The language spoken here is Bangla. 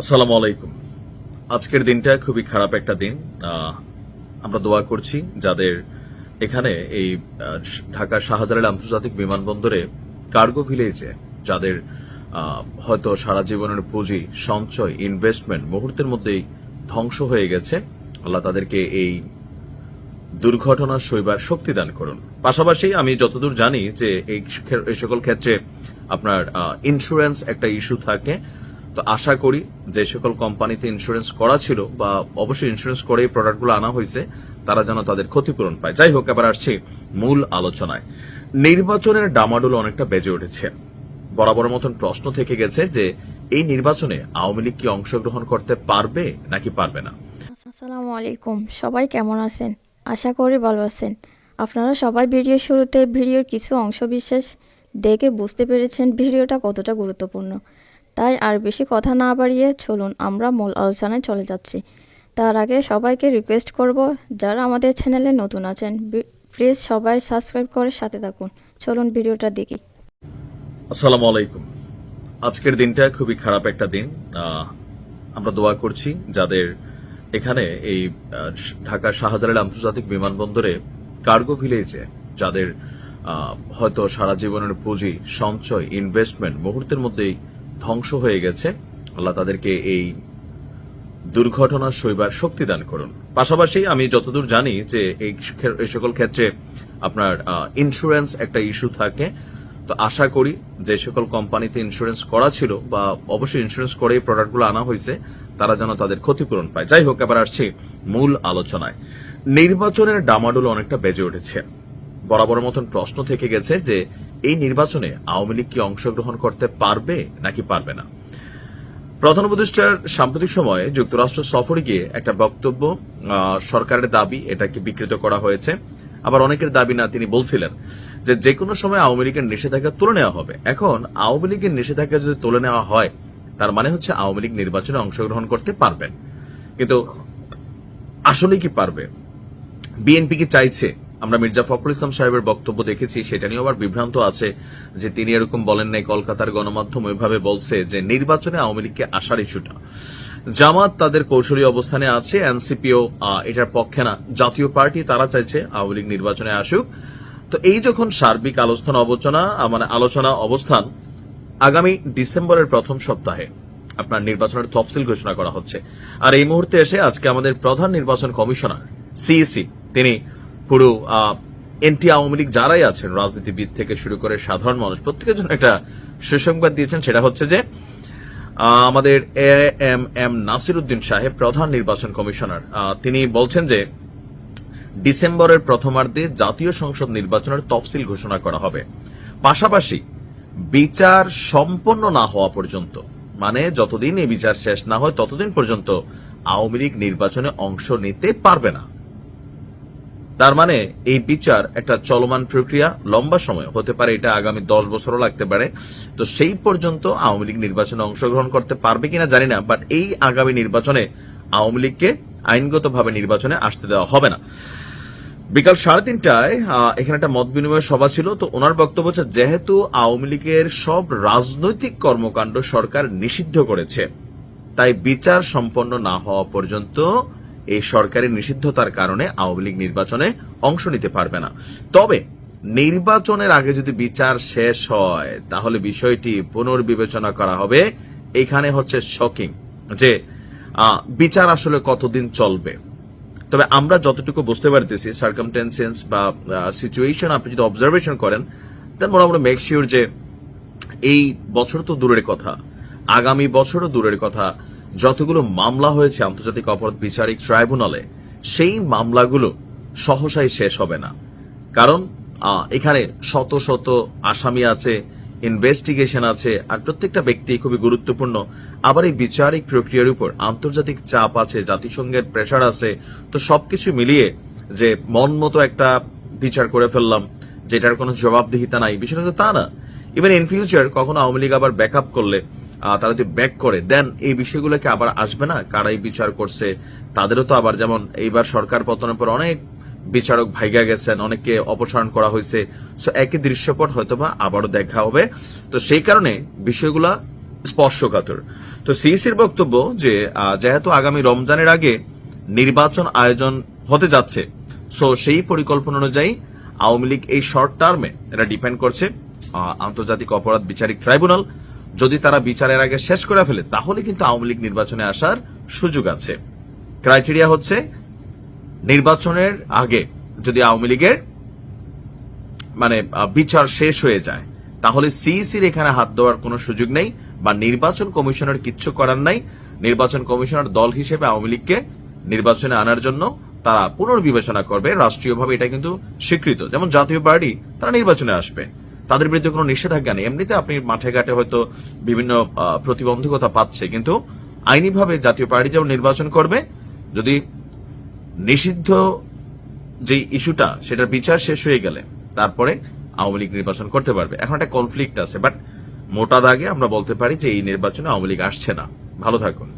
আসসালামু আলাইকুম। আজকের দিনটা খুবই খারাপ একটা দিন। আমরা দোয়া করছি যাদের এখানে এই ঢাকার শাহজালাল আন্তর্জাতিক বিমানবন্দরে কার্গো ভিলেজে, যাদের হয়তো সারা জীবনের পুঁজি, সঞ্চয় ইনভেস্টমেন্ট মুহূর্তের মধ্যেই ধ্বংস হয়ে গেছে। আল্লাহ তাদেরকে এই দুর্ঘটনা সইবার শক্তি দান করুন। পাশাপাশি আমি যতদূর জানি যে এই সকল ক্ষেত্রে আপনার ইন্স্যুরেন্স একটা ইস্যু থাকে। তো আশা করি যে সকল কোম্পানিতে ইন্স্যুরেন্স করা ছিল বা অবশ্যই ইন্স্যুরেন্স করে এই প্রোডাক্টগুলো আনা হয়েছে, তারা যেন তাদের ক্ষতিপূরণ পায়। যাই হোক, এবার আসছি মূল আলোচনায়। নির্বাচনের ডামাডোল অনেকটা বেজে উঠেছে। বরাবর মতন প্রশ্ন থেকে গেছে যে, এই নির্বাচনে আওয়ামী লীগ কি অংশগ্রহণ করতে পারবে নাকি পারবে না? আসসালামু আলাইকুম। সবাই কেমন আছেন? আশা করি ভালো আছেন। আপনারা সবাই ভিডিও শুরুতে ভিডিওর কিছু অংশ বিশেষ দেখে বুঝতে পেরেছেন ভিডিওটা কতটা গুরুত্বপূর্ণ। তাই আর বেশি কথা না বাড়িয়ে চলুন, আমরা মূল আলোচনায় চলে যাচ্ছি। তার আগে সবাইকে রিকোয়েস্ট করব, যারা আমাদের চ্যানেলে নতুন আছেন প্লিজ সবাই সাবস্ক্রাইব করে সাথে থাকুন। চলুন ভিডিওটা দেখি। আসসালামু আলাইকুম। আজকের দিনটা খুবই খারাপ একটা দিন। আমরা দোয়া করছি যাদের এখানে এই ঢাকার শাহজালাল আন্তর্জাতিক বিমানবন্দরে কার্গো ভিলেজে যাদের হয়তো সারা জীবনের পুঁজি, সঞ্চয় ইনভেস্টমেন্ট মুহূর্তের মধ্যেই ধ্বংস হয়ে গেছে। আল্লাহ তাদেরকে এই দুর্ঘটনা সইবার শক্তি দান করুন। পাশাপাশি আমি যতদূর জানি যে এই সকল ক্ষেত্রে আপনার ইন্স্যুরেন্স একটা ইস্যু থাকে। তো আশা করি যে সকল কোম্পানিতে ইন্স্যুরেন্স করা ছিল বা অবশ্যই ইন্স্যুরেন্স করে এই প্রোডাক্টগুলো আনা হয়েছে, তারা যেন তাদের ক্ষতিপূরণ পায়। যাই হোক, এবার আসছি মূল আলোচনায়। নির্বাচনের ডামাডোল অনেকটা বেজে উঠেছে। বরাবর মতন প্রশ্ন থেকে গেছে যে, এই নির্বাচনে আওয়ামী লীগ কি অংশগ্রহণ করতে পারবে নাকি পারবে না? প্রধান উপদেষ্টার সাম্প্রতিক সময়ে যুক্তরাষ্ট্র সফরে গিয়ে একটা বক্তব্য সরকারের দাবি, এটাকে বিকৃত করা হয়েছে। আবার অনেকের দাবি না, তিনি বলছিলেন যে যে কোনো সময় আওয়ামী লীগের নিষেধাজ্ঞা তুলে নেওয়া হবে। এখন আওয়ামী লীগের নিষেধাজ্ঞা যদি তুলে নেওয়া হয়, তার মানে হচ্ছে আওয়ামী লীগ নির্বাচনে অংশগ্রহণ করতে পারবেন। কিন্তু আসলে কি পারবে? বিএনপি কি চাইছে আমরা মির্জা ফখরুল ইসলাম সাহেবের বক্তব্য দেখেছি, সেটা নিয়ে আবার বিভ্রান্ত আছে যে তিনি এরকম বলেন নাই, কলকাতার গণমাধ্যম ওইভাবে বলছে যে নির্বাচনে আওয়ামী লীগকে আসার ইস্যুটা। জামাত তাদের কৌশলী অবস্থানে আছে, এনসিপিও এটার পক্ষে না। জাতীয় পার্টি তারা চাইছে আওয়ামী লীগ নির্বাচনে আসুক। তো এই যখন সার্বিক আলোচনা আলোচনা মানে আলোচনা অবস্থান, আগামী ডিসেম্বরের প্রথম সপ্তাহে আপনার নির্বাচনের তফসিল ঘোষণা করা হচ্ছে। আর এই মুহূর্তে এসে আজকে আমাদের প্রধান নির্বাচন কমিশনার, সিইসি, তিনি পুরো এনটি আওয়ামী লীগ যারাই আছেন, রাজনীতিবিদ থেকে শুরু করে সাধারণ মানুষ, প্রত্যেকের জন্য একটা সুসংবাদ দিয়েছেন, সেটা হচ্ছে যে আমাদের A M M Nasir Uddin সাহেব, প্রধান নির্বাচন কমিশনার তিনি বলছেন যে, ডিসেম্বরের প্রথমার্ধে জাতীয় সংসদ নির্বাচনের তফসিল ঘোষণা করা হবে। পাশাপাশি, বিচার সম্পন্ন না হওয়া পর্যন্ত মানে যতদিন এই বিচার শেষ না হয়, ততদিন পর্যন্ত আওয়ামী লীগ নির্বাচনে অংশ নিতে পারবে না। তার মানে এই বিচার একটা চলমান প্রক্রিয়া, লম্বা সময় হতে পারে, এটা আগামী দশ বছরও লাগতে পারে। তো সেই পর্যন্ত আওয়ামী লীগ নির্বাচনে অংশগ্রহণ করতে পারবে কিনা জানি না বাট এই আগামী নির্বাচনে আওয়ামী লীগকে আইনগতভাবে নির্বাচনে আসতে দেওয়া হবে না। বিকাল সাড়ে তিনটায় এখানে একটা মত বিনিময় সভা ছিল, তো ওনার বক্তব্য হচ্ছে, যেহেতু আওয়ামী লীগের সব রাজনৈতিক কর্মকাণ্ড সরকার নিষিদ্ধ করেছে, তাই বিচার সম্পন্ন না হওয়া পর্যন্ত এই সরকারের নিষিদ্ধতার কারণে আওয়ামী লীগ নির্বাচনে অংশ নিতে পারবে না। তবে নির্বাচনের আগে যদি বিচার শেষ হয়, তাহলে বিষয়টি পুনর্বিবেচনা করা হবে। এখানে হচ্ছে শকিং যে বিচার আসলে কতদিন চলবে? তবে আমরা যতটুকু বুঝতে পারতেছি সার্কামটেন্সেন্স বা সিচুয়েশন আপনি যদি অবজারভেশন করেন দেন মোটামুটি মেক শিওর যে, এই বছর তো দূরের কথা। আগামী বছরও দূরের কথা। যতগুলো মামলা হয়েছে আন্তর্জাতিক অপরাধ বিচারিক ট্রাইব্যুনালে, সেই মামলাগুলো সহসাই শেষ হবে না। কারণ এখানে শত শত আসামি আছে ইনভেস্টিগেশন আছে, আর প্রত্যেকটা ব্যক্তি খুবই গুরুত্বপূর্ণ। আবার এই বিচারিক প্রক্রিয়ার উপর আন্তর্জাতিক চাপ আছে, জাতিসংঘের প্রেশার আছে, তো সবকিছু মিলিয়ে যে মন মতো একটা বিচার করে ফেললাম, যেটার কোনো জবাবদিহিতা নাই, বিষয়টা তো না। ইভেন ইন ফিউচার কখনো আওয়ামী লীগ আবার ব্যাক করলে তারা যদি ব্যাক করে দেন এই বিষয়গুলোকে আবার আসবে না? কারাই বিচার করছে? তাদেরও তো আবার যেমন এইবার সরকার পতনের পর অনেক বিচারক ভাইগা গেছেন, অনেককে অপসারণ করা হয়েছে। সো একই দৃশ্যপট হয়তোবা আবারও দেখা হবে। তো সেই কারণে বিষয়গুলা স্পর্শকাতর। তো সিইসির বক্তব্য যে যেহেতু আগামী রমজানের আগে নির্বাচন আয়োজন হতে যাচ্ছে সো সেই পরিকল্পনা অনুযায়ী আওয়ামী লীগ এই শর্ট টার্মে এটা ডিপেন্ড করছে। আন্তর্জাতিক অপরাধ বিচারিক ট্রাইব্যুনাল যদি তারা বিচারের আগে শেষ করে ফেলে, তাহলে কিন্তু আওয়ামী লীগ নির্বাচনে আসার সুযোগ আছে। ক্রাইটেরিয়া হচ্ছে নির্বাচনের আগে যদি আওয়ামী লীগের মানে বিচার শেষ হয়ে যায়, তাহলে সিইসির এখানে হাত দেওয়ার কোনো সুযোগ নেই বা নির্বাচন কমিশনের কিচ্ছু করার নাই। নির্বাচন কমিশনার দল হিসেবে আওয়ামী লীগকে নির্বাচনে আনার জন্য তারা পুনর্বিবেচনা করবে। রাষ্ট্রীয়ভাবে এটা কিন্তু স্বীকৃত। যেমন জাতীয় পার্টি, তারা নির্বাচনে আসবে। তাদের বিরুদ্ধে কোনো নিষেধাজ্ঞা নেই। এমনিতে আপনি মাঠে ঘাটে হয়তো বিভিন্ন প্রতিবন্ধকতা পাচ্ছে কিন্তু আইনিভাবে জাতীয় পার্টি যেমন নির্বাচন করবে, যদি নিষিদ্ধ যে ইস্যুটা, সেটার বিচার শেষ হয়ে গেলে তারপরে আওয়ামী লীগ নির্বাচন করতে পারবে। এখন একটা কনফ্লিক্ট আছে, বাট মোটা দাগে আমরা বলতে পারি যে এই নির্বাচনে আওয়ামী লীগ আসছে না। ভালো থাকুন।